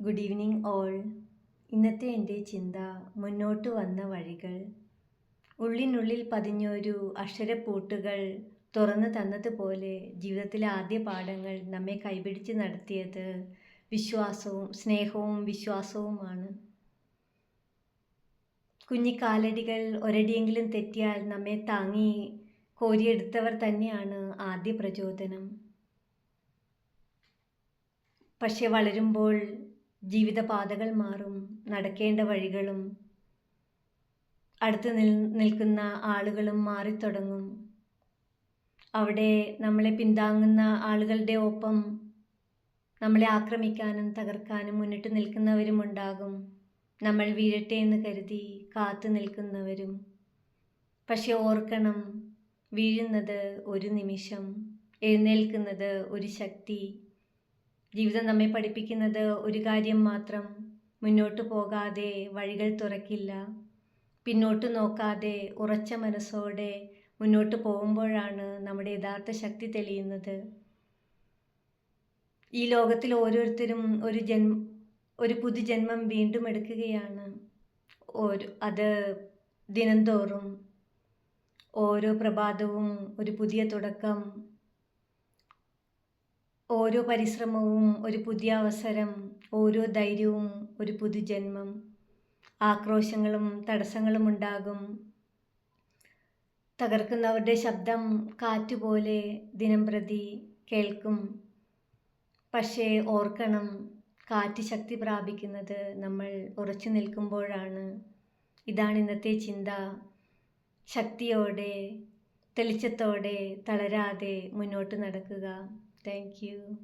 Good evening all ഇന്നത്തെ എന്റെ ചിന്ത മുന്നോട്ട് വന്ന വഴികൾ. ഉള്ളിനുള്ളിൽ പതിഞ്ഞൊരു അക്ഷരപ്പൂട്ടുകൾ തുറന്നു തന്നതുപോലെ ജീവിതത്തിലെ ആദ്യ പാഠങ്ങൾ നമ്മെ കൈപിടിച്ച് നടത്തിയത് വിശ്വാസവും സ്നേഹവും വിശ്വാസവുമാണ്. കുഞ്ഞിക്കാലടികൾ ഒരടിയെങ്കിലും തെറ്റിയാൽ നമ്മെ താങ്ങി കോരിയെടുത്തവർ തന്നെയാണ് ആദ്യ പ്രചോദനം. പക്ഷെ വളരുമ്പോൾ ജീവിതപാതകൾ മാറും നടക്കേണ്ട വഴികളും അടുത്ത് നിൽ നിൽക്കുന്ന ആളുകളും മാറിത്തുടങ്ങും. അവിടെ നമ്മളെ പിന്താങ്ങുന്ന ആളുകളുടെ ഒപ്പം നമ്മളെ ആക്രമിക്കാനും തകർക്കാനും മുന്നിട്ട് നിൽക്കുന്നവരും ഉണ്ടാകും. നമ്മൾ വീഴട്ടെ എന്ന് കരുതി കാത്തു നിൽക്കുന്നവരും. പക്ഷെ ഓർക്കണം വീഴുന്നത് ഒരു നിമിഷം എഴുന്നേൽക്കുന്നത് ഒരു ശക്തി. ജീവിതം നമ്മെ പഠിപ്പിക്കുന്നത് ഒരു കാര്യം മാത്രം. മുന്നോട്ട് പോകാതെ വഴികൾ തുറക്കില്ല. പിന്നോട്ട് നോക്കാതെ ഉറച്ച മനസ്സോടെ മുന്നോട്ട് പോകുമ്പോഴാണ് നമ്മുടെ യഥാർത്ഥ ശക്തി തെളിയുന്നത്. ഈ ലോകത്തിൽ ഓരോരുത്തരും ഒരു ജന്മ ഒരു പുതുജന്മം വീണ്ടും എടുക്കുകയാണ്. ഒരു അത് ദിനംതോറും ഓരോ പ്രഭാതവും ഒരു പുതിയ തുടക്കം ഓരോ പരിശ്രമവും ഒരു പുതിയ അവസരം ഓരോ ധൈര്യവും ഒരു പുതുജന്മം ആക്രോശങ്ങളും തടസ്സങ്ങളും ഉണ്ടാകും. തകർക്കുന്നവരുടെ ശബ്ദം കാറ്റുപോലെ ദിനം പ്രതി കേൾക്കും. പക്ഷേ ഓർക്കണം കാറ്റ് ശക്തി പ്രാപിക്കുന്നത് നമ്മൾ ഉറച്ചു നിൽക്കുമ്പോഴാണ്. ഇതാണ് ഇന്നത്തെ ചിന്ത. ശക്തിയോടെ തെളിച്ചത്തോടെ തളരാതെ മുന്നോട്ട് നടക്കുക. Thank you.